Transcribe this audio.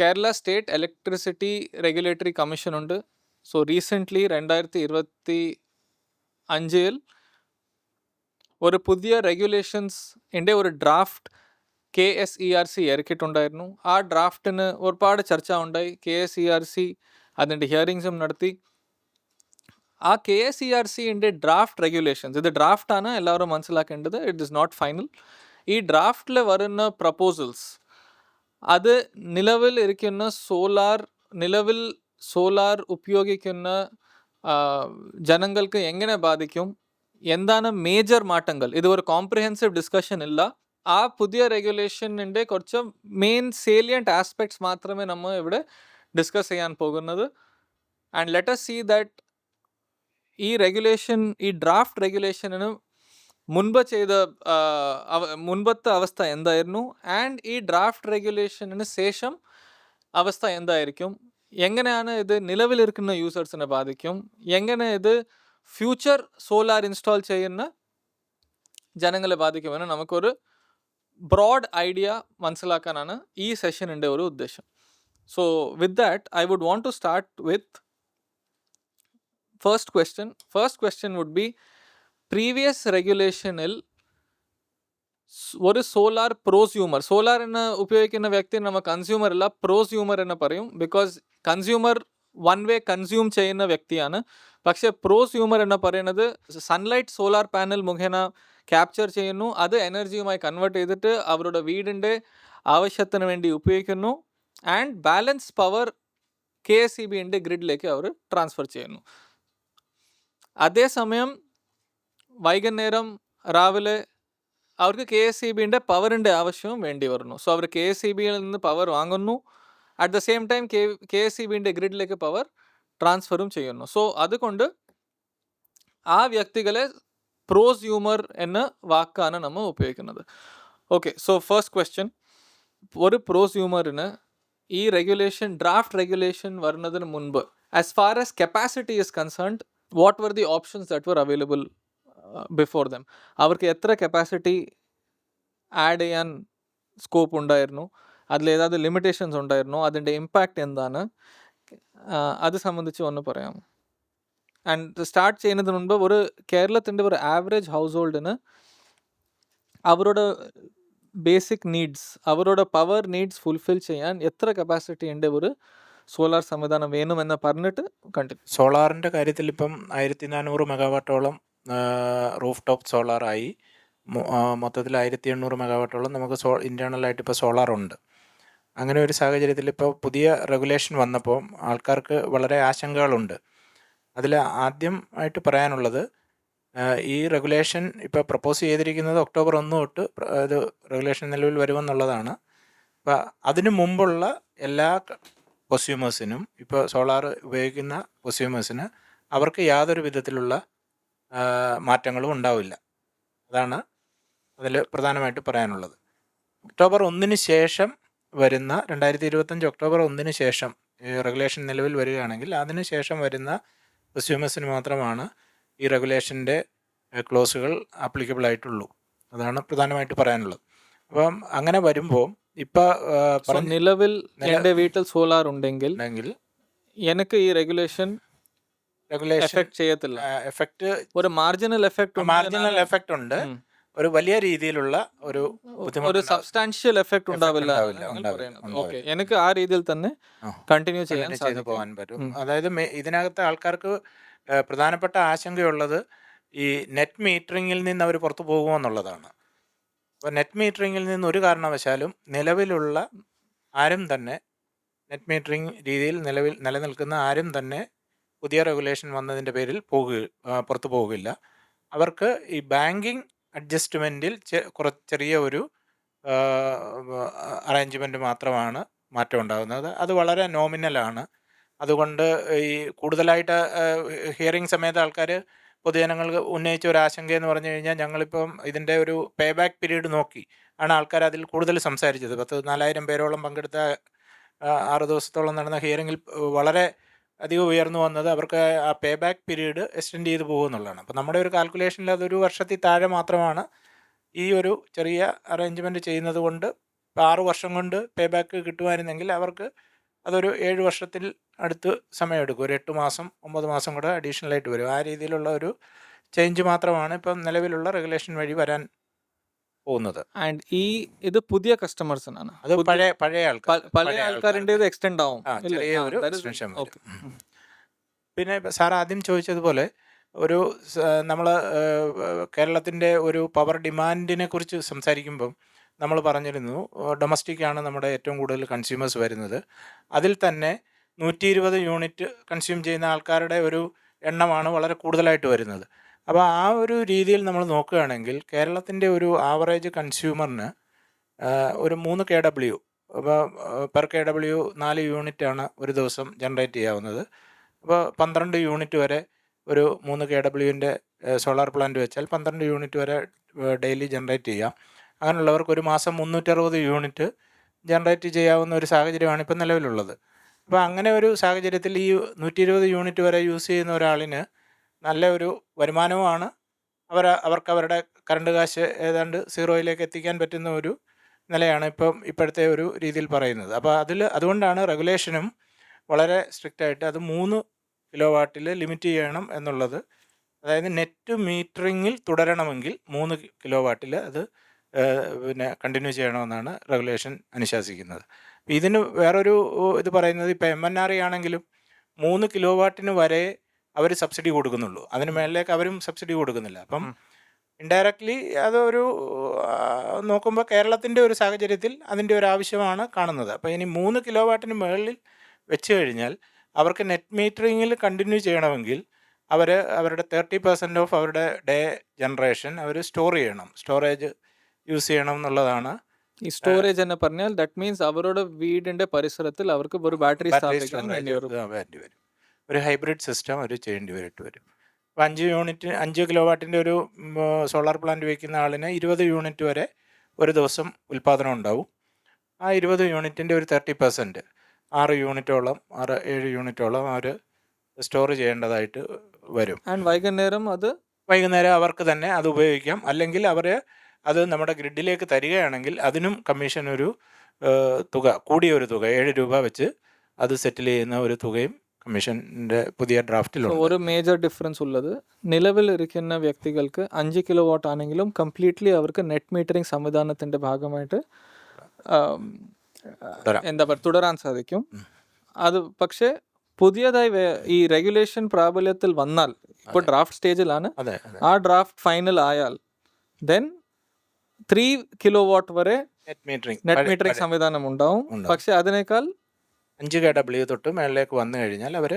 Kerala state electricity regulatory commission ഉണ്ട്. So recently രണ്ടായിരത്തി ഇരുപത്തി അഞ്ചിൽ ഒരു പുതിയ റെഗുലേഷൻസ് എന്റെ ഒരു draft K S E R C ഇറക്കിയിട്ടുണ്ടായിരുന്നു ആ ഡ്രാഫ്റ്റിന് ഒരുപാട് ചർച്ച ഉണ്ടായി K S E R C അതിന്റെ ഹിയറിങ്സും നടത്തി. ആ കെ എസ് ഇ ആർ സിന്റെ ഡ്രാഫ്റ്റ് റെഗുലേഷൻസ് ഇത് ഡ്രാഫ്റ്റാണ് എല്ലാവരും മനസ്സിലാക്കേണ്ടത്. ഇറ്റ് ഇസ് നോട്ട് ഫൈനൽ ഈ ഡ്രാഫ്റ്റിൽ വരുന്ന പ്രപ്പോസൽസ് അത് നിലവിൽ ഇരിക്കുന്ന സോലാർ നിലവിൽ സോലാർ ഉപയോഗിക്കുന്ന ജനങ്ങൾക്ക് എങ്ങനെ ബാധിക്കും? എന്താണ് മേജർ മാറ്റങ്ങൾ? ഇത് ഒരു കോംപ്രിഹെൻസീവ് ഡിസ്കഷൻ ഇല്ല ആ പുതിയ റെഗുലേഷനിന്റെ കുറച്ച് മെയിൻ സേലിയന്റ് ആസ്പെക്ട്സ് മാത്രമേ നമ്മൾ ഇവിടെ ഡിസ്കസ് ചെയ്യാൻ പോകുന്നത്. ആൻഡ് ലെറ്റസ് സീ ദാറ്റ് ഈ റെഗുലേഷൻ ഈ ഡ്രാഫ്റ്റ് റെഗുലേഷന് മുൻപ് ചെയ്ത മുൻപത്തെ അവസ്ഥ എന്തായിരുന്നു? ആൻഡ് ഈ ഡ്രാഫ്റ്റ് റെഗുലേഷന് ശേഷം അവസ്ഥ എന്തായിരിക്കും? എങ്ങനെയാണ് ഇത് നിലവിലിരിക്കുന്ന യൂസേഴ്സിനെ ബാധിക്കും? എങ്ങനെ ഇത് ഫ്യൂച്ചർ സോലാർ ഇൻസ്റ്റാൾ ചെയ്യുന്ന ജനങ്ങളെ ബാധിക്കുമെന്ന് നമുക്കൊരു ബ്രോഡ് ഐഡിയ മനസ്സിലാക്കാനാണ് ഈ സെഷനിന്റെ ഒരു ഉദ്ദേശം. So with that I would want to start with first question. First question would be previous റെഗുലേഷനിൽ ഒരു സോലാർ പ്രോസ്യൂമർ സോളാർ എന്ന് ഉപയോഗിക്കുന്ന വ്യക്തി നമ്മ കൺസ്യൂമർ അല്ല പ്രോസ്യൂമർ എന്ന് പറയും. Because consumer one way consume ചെയ്യുന്ന വ്യക്തിയാണ്. പക്ഷേ പ്രോസ്യൂമർ എന്ന് പറയുന്നത് സൺലൈറ്റ് സോലാർ പാനൽ മുഖേന ക്യാപ്ചർ ചെയ്യുന്നു. അത് എനർജിയുമായി കൺവേർട്ട് ചെയ്തിട്ട് അവരുടെ വീടിന്റെ ആവശ്യത്തിന് വേണ്ടി ഉപയോഗിക്കുന്നു. And balance power K S E ബിന്റെ ഗ്രിഡിലേക്ക് അവർ ട്രാൻസ്ഫർ ചെയ്യുന്നു. അതേസമയം വൈകുന്നേരം രാവിലെ അവർക്ക് കെ എസ് ഇ ബിന്റെ പവറിന്റെ ആവശ്യവും വേണ്ടി വരുന്നു. സോ അവർ കെ എസ് ഇ ബിയിൽ നിന്ന് പവർ വാങ്ങുന്നു. At the same time K K S E ബിന്റെ ഗ്രിഡിലേക്ക് പവർ ട്രാൻസ്ഫറും ചെയ്യുന്നു. സോ അതുകൊണ്ട് ആ വ്യക്തികളെ പ്രോസ്യൂമർ എന്ന വാക്കാണ് നമ്മൾ ഉപയോഗിക്കുന്നത്. ഓക്കെ സോ ഫസ്റ്റ് ക്വസ്റ്റ്യൻ ഒരു പ്രോസ്യൂമറിന് ഈ റെഗുലേഷൻ ഡ്രാഫ്റ്റ് റെഗുലേഷൻ വരുന്നതിന് മുൻപ് as far as capacity is concerned what were the options that were available before them അവർക്ക് എത്ര കപ്പാസിറ്റി ആഡ് ചെയ്യാൻ സ്കോപ്പ് ഉണ്ടായിരുന്നു അതിൽ ഏതാണ്ട് ലിമിറ്റേഷൻസ് ഉണ്ടായിരുന്നു അതിന്റെ ഇമ്പാക്റ്റ് എന്താണ് അത് സംബന്ധിച്ച് ഒന്ന് പറയാം ആൻഡ് സ്റ്റാർട്ട് ചെയ്യുന്നതിന് മുൻപ് ഒരു കേരളത്തിന്റെ ഒരു ആവറേജ് ഹൗസ് ഹോൾഡിന് അവരുടെ ബേസിക് നീഡ്സ് അവരുടെ പവർ നീഡ്സ് ഫുൾഫിൽ ചെയ്യാൻ എത്ര കപ്പാസിറ്റി ഉണ്ട് ഒരു സോളാർ സംവിധാനം വേണമെന്ന് പറഞ്ഞിട്ട് കണ്ടിന്യൂ സോളാറിന്റെ കാര്യത്തിൽ ഇപ്പം ആയിരത്തി നാനൂറ് മെഗാവാട്ടോളം റൂഫ് ടോപ്പ് സോളാറായി മൊത്തത്തിൽ ആയിരത്തി എണ്ണൂറ് മെഗാവാട്ടോളം നമുക്ക് സോ ഇന്റേർണലായിട്ട് ഇപ്പോൾ സോളാറുണ്ട് അങ്ങനെ ഒരു സാഹചര്യത്തിൽ ഇപ്പോൾ പുതിയ റെഗുലേഷൻ വന്നപ്പോൾ ആൾക്കാർക്ക് വളരെ ആശങ്കകളുണ്ട്. അതിൽ ആദ്യം ആയിട്ട് പറയാനുള്ളത് ഈ റെഗുലേഷൻ ഇപ്പോൾ പ്രപ്പോസ് ചെയ്തിരിക്കുന്നത് ഒക്ടോബർ ഒന്ന് തൊട്ട് ഇത് റെഗുലേഷൻ നിലവിൽ വരുമെന്നുള്ളതാണ്. അപ്പോൾ അതിനു മുമ്പുള്ള എല്ലാ കൊസ്യൂമേഴ്സിനും ഇപ്പോൾ സോളാർ ഉപയോഗിക്കുന്ന കൊസ്യൂമേഴ്സിന് അവർക്ക് യാതൊരു വിധത്തിലുള്ള മാറ്റങ്ങളും ഉണ്ടാവില്ല. അതാണ് അതിൽ പ്രധാനമായിട്ട് പറയാനുള്ളത്. ഒക്ടോബർ ഒന്നിന് ശേഷം വരുന്ന രണ്ടായിരത്തി ഇരുപത്തഞ്ച് ഒക്ടോബർ ഒന്നിന് ശേഷം ഈ റെഗുലേഷൻ നിലവിൽ വരികയാണെങ്കിൽ അതിന് ശേഷം വരുന്ന കൺസ്യൂമേഴ്സിന് മാത്രമാണ് ഈ റെഗുലേഷന്റെ ക്ലോസുകൾ ആപ്ലിക്കബിൾ ആയിട്ടുള്ളൂ. അതാണ് പ്രധാനമായിട്ട് പറയാനുള്ളത്. അപ്പം അങ്ങനെ വരുമ്പോൾ ഇപ്പം നിലവിൽ നില- എന്റെ വീട്ടിൽ സോളാർ ഉണ്ടെങ്കിൽ എനിക്ക് ഈ റെഗുലേഷൻ റെഗുലേഷൻ എഫക്ട് ചെയ്യത്തില്ല. എഫക്റ്റ് ഒരു മാർജിനൽ എഫക്ട് മാർജിനൽ എഫക്ട് ഉണ്ട്. ഒരു വലിയ രീതിയിലുള്ള ഒരു ഒരു സബ്സ്റ്റാൻഷ്യൽ എഫക്ട് ഉണ്ടാവില്ല. ഓക്കെ എനിക്ക് ആ രീതിയിൽ തന്നെ കണ്ടിന്യൂ ചെയ്യാൻ ചെയ്തു പോകാൻ പറ്റും. അതായത് ഇതിനകത്ത് ആൾക്കാർക്ക് പ്രധാനപ്പെട്ട ആശങ്കയുള്ളത് ഈ നെറ്റ് മീറ്ററിംഗിൽ നിന്ന് അവർ പുറത്തു പോകുമോ എന്നുള്ളതാണ്. അപ്പോൾ നെറ്റ് മീറ്ററിംഗിൽ നിന്ന് ഒരു കാരണവശാലും നിലവിലുള്ള ആരും തന്നെ നെറ്റ് മീറ്ററിംഗ് രീതിയിൽ നിലവിൽ നിലനിൽക്കുന്ന ആരും തന്നെ പുതിയ റെഗുലേഷൻ വന്നതിന്റെ പേരിൽ പോകുക പുറത്തു പോകില്ല അവർക്ക് ഈ ബാങ്കിങ് അഡ്ജസ്റ്റ്മെന്റിൽ കുറച്ച് ചെറിയ ഒരു അറേഞ്ച്മെന്റ് മാത്രമാണ് മാറ്റം ഉണ്ടാകുന്നത്. അത് വളരെ നോമിനലാണ് അതുകൊണ്ട് ഈ കൂടുതലായിട്ട് ഹിയറിംഗ് സമയത്ത് ആൾക്കാർ പൊതുജനങ്ങൾക്ക് ഉന്നയിച്ച ഒരു ആശങ്ക എന്ന് പറഞ്ഞു കഴിഞ്ഞാൽ ഞങ്ങളിപ്പം ഇതിന്റെ ഒരു പേ ബാക്ക് പീരീഡ് നോക്കി ആണ് ആൾക്കാർ അതിൽ കൂടുതൽ സംസാരിച്ചത്. പത്ത് നാലായിരം പേരോളം പങ്കെടുത്ത ആറ് ദിവസത്തോളം നടന്ന ഹിയറിങ്ങിൽ വളരെ അധികം ഉയർന്നു വന്നത് അവർക്ക് ആ പേ ബാക്ക് പീരീഡ് എക്സ്റ്റെൻഡ് ചെയ്ത് പോകുമെന്നുള്ളതാണ്. അപ്പോൾ നമ്മുടെ ഒരു കാൽക്കുലേഷനിൽ അതൊരു വർഷത്തിൽ താഴെ മാത്രമാണ് ഈ ഒരു ചെറിയ അറേഞ്ച്മെന്റ് ചെയ്യുന്നത് കൊണ്ട് ഇപ്പോൾ ആറ് വർഷം കൊണ്ട് പേ ബാക്ക് കിട്ടുമായിരുന്നെങ്കിൽ അവർക്ക് അതൊരു ഏഴ് വർഷത്തിൽ അടുത്ത് സമയമെടുക്കും. ഒരു എട്ട് മാസം ഒമ്പത് മാസം കൂടെ അഡീഷണലായിട്ട് വരും. ആ രീതിയിലുള്ള ഒരു ചേഞ്ച് മാത്രമാണ് ഇപ്പം നിലവിലുള്ള റെഗുലേഷൻ വഴി വരാൻ പോകുന്നത് ആൻഡ് ഈ ഇത് പുതിയ കസ്റ്റമേഴ്സിനാണ് അത് പഴയ പഴയ ആൾക്കാർ പല ആൾക്കാരുടെ ഇത് എക്സ്റ്റെൻഡ് ആവും ആ, ഇല്ലേ? ചെറിയ ആ, ഒരു that is- extension വരും. okay. പിന്നെ സാർ ആദ്യം ചോദിച്ചതുപോലെ ഒരു നമ്മൾ കേരളത്തിന്റെ ഒരു പവർ ഡിമാൻഡിനെ കുറിച്ച് സംസാരിക്കുമ്പം നമ്മൾ പറഞ്ഞിരുന്നു ഡൊമസ്റ്റിക് ആണ് നമ്മുടെ ഏറ്റവും കൂടുതൽ കൺസ്യൂമേഴ്സ് വരുന്നത് അതിൽ തന്നെ നൂറ്റി ഇരുപത് യൂണിറ്റ് കൺസ്യൂം ചെയ്യുന്ന ആൾക്കാരുടെ ഒരു എണ്ണമാണ് വളരെ കൂടുതലായിട്ട് വരുന്നത് അപ്പോൾ ആ ഒരു രീതിയിൽ നമ്മൾ നോക്കുകയാണെങ്കിൽ കേരളത്തിന്റെ ഒരു ആവറേജ് കൺസ്യൂമറിന് ഒരു മൂന്ന് കെ ഡബ്ല്യു അപ്പോൾ പെർ കെ ഡബ്ല്യു നാല് യൂണിറ്റാണ് ഒരു ദിവസം ജനറേറ്റ് ചെയ്യാവുന്നത്. അപ്പോൾ പന്ത്രണ്ട് യൂണിറ്റ് വരെ ഒരു മൂന്ന് കെ ഡബ്ല്യുവിന്റെ സോളാർ പ്ലാന്റ് വെച്ചാൽ പന്ത്രണ്ട് യൂണിറ്റ് വരെ ഡെയിലി ജനറേറ്റ് ചെയ്യാം. അങ്ങനെയുള്ളവർക്ക് ഒരു മാസം മുന്നൂറ്ററുപത് യൂണിറ്റ് ജനറേറ്റ് ചെയ്യാവുന്ന ഒരു സാഹചര്യമാണ് ഇപ്പം നിലവിലുള്ളത്. അപ്പോൾ അങ്ങനെ ഒരു സാഹചര്യത്തിൽ ഈ നൂറ്റി യൂണിറ്റ് വരെ യൂസ് ചെയ്യുന്ന ഒരാളിന് നല്ല ഒരു വരുമാനവുമാണ്. അവർ അവർക്ക് അവരുടെ കറണ്ട് കാശ് ഏതാണ്ട് സീറോയിലേക്ക് എത്തിക്കാൻ പറ്റുന്ന ഒരു നിലയാണ് ഇപ്പം ഇപ്പോഴത്തെ ഒരു രീതിയിൽ പറയുന്നത്. അപ്പോൾ അതിൽ അതുകൊണ്ടാണ് റെഗുലേഷനും വളരെ സ്ട്രിക്റ്റ് ആയിട്ട് അത് മൂന്ന് കിലോ വാട്ടിൽ ലിമിറ്റ് ചെയ്യണം എന്നുള്ളത്. അതായത് നെറ്റ് മീറ്ററിങ്ങിൽ തുടരണമെങ്കിൽ മൂന്ന് കിലോ വാട്ടിൽ അത് പിന്നെ കണ്ടിന്യൂ ചെയ്യണമെന്നാണ് റെഗുലേഷൻ അനുശാസിക്കുന്നത്. ഇതിന് വേറൊരു ഇത് പറയുന്നത് ഇപ്പോൾ എം എൻ ആർ ആണെങ്കിലും മൂന്ന് കിലോ വാട്ടിന് വരെ അവർ സബ്സിഡി കൊടുക്കുന്നുള്ളൂ. അതിന് മേലേക്ക് അവരും സബ്സിഡി കൊടുക്കുന്നില്ല. അപ്പം. ഇൻഡയറക്ട്ലി അതൊരു നോക്കുമ്പോൾ കേരളത്തിന്റെ ഒരു സാഹചര്യത്തിൽ അതിന്റെ ഒരു ആവശ്യമാണ് കാണുന്നത്. അപ്പോൾ ഇനി മൂന്ന് കിലോ വാട്ടിന് മുകളിൽ വെച്ച് കഴിഞ്ഞാൽ അവർക്ക് നെറ്റ് മീറ്ററിങ്ങിൽ കണ്ടിന്യൂ ചെയ്യണമെങ്കിൽ അവർ അവരുടെ തേർട്ടി പെർസെന്റ് ഓഫ് അവരുടെ ഡേ ജനറേഷൻ അവർ സ്റ്റോർ ചെയ്യണം. സ്റ്റോറേജ് യൂസ് ചെയ്യണം എന്നുള്ളതാണ് ഈ സ്റ്റോറേജ് എന്ന് പറഞ്ഞാൽ ദാറ്റ് മീൻസ് അവരുടെ വീടിന്റെ പരിസരത്തിൽ അവർക്ക് ഒരു ബാറ്ററി സ്ഥാപിക്കാൻ വേണ്ടി വരും. ഒരു ഹൈബ്രിഡ് സിസ്റ്റം അവർ ചെയ്യേണ്ടി വരട്ട് വരും. അപ്പോൾ അഞ്ച് യൂണിറ്റ് അഞ്ച് കിലോ വാട്ടിന്റെ ഒരു സോളാർ പ്ലാന്റ് വയ്ക്കുന്ന ആളിന് ഇരുപത് യൂണിറ്റ് വരെ ഒരു ദിവസം ഉൽപ്പാദനം ഉണ്ടാവും. ആ ഇരുപത് യൂണിറ്റിന്റെ ഒരു തേർട്ടി പെർസെന്റ് ആറ് യൂണിറ്റോളം ആറ് ഏഴ് യൂണിറ്റോളം അവർ സ്റ്റോർ ചെയ്യേണ്ടതായിട്ട് വരും. ആൻഡ് വൈകുന്നേരം അത്? വൈകുന്നേരം അവർക്ക് തന്നെ അത് ഉപയോഗിക്കാം. അല്ലെങ്കിൽ അവർ അത് നമ്മുടെ ഗ്രിഡിലേക്ക് തരികയാണെങ്കിൽ അതിനും കമ്മീഷൻ ഒരു തുക കൂടിയ ഒരു തുക ഏഴ് രൂപ വെച്ച് അത് സെറ്റിൽ ചെയ്യുന്ന ഒരു തുകയും കമ്മീഷന്റെ പുതിയ ഡ്രാഫ്റ്റിലുണ്ട്. ഒരു മേജർ ഡിഫറൻസ് ഉള്ളത്. നിലവിൽ ഇരിക്കുന്ന വ്യക്തികൾക്ക് അഞ്ച് കിലോ വാട്ട് ആണെങ്കിലും കംപ്ലീറ്റ്ലി അവർക്ക് നെറ്റ് മീറ്ററിംഗ് സംവിധാനത്തിന്റെ ഭാഗമായിട്ട് എന്താ പറയുക തുടരാൻ സാധിക്കും. അത് പക്ഷേ പുതിയതായി ഈ റെഗുലേഷൻ പ്രാബല്യത്തിൽ വന്നാൽ ഇപ്പോൾ ഡ്രാഫ്റ്റ് സ്റ്റേജിലാണ് ആ ഡ്രാഫ്റ്റ് ഫൈനൽ ആയാൽ ദെൻ ത്രീ കിലോ വാട്ട് വരെ നെറ്റ് മീറ്ററിംഗ് സംവിധാനം ഉണ്ടാവും. പക്ഷെ അതിനേക്കാൾ അഞ്ച് കെ ഡബ്ല്യു തൊട്ട് മേളിലേക്ക് വന്നു കഴിഞ്ഞാൽ അവർ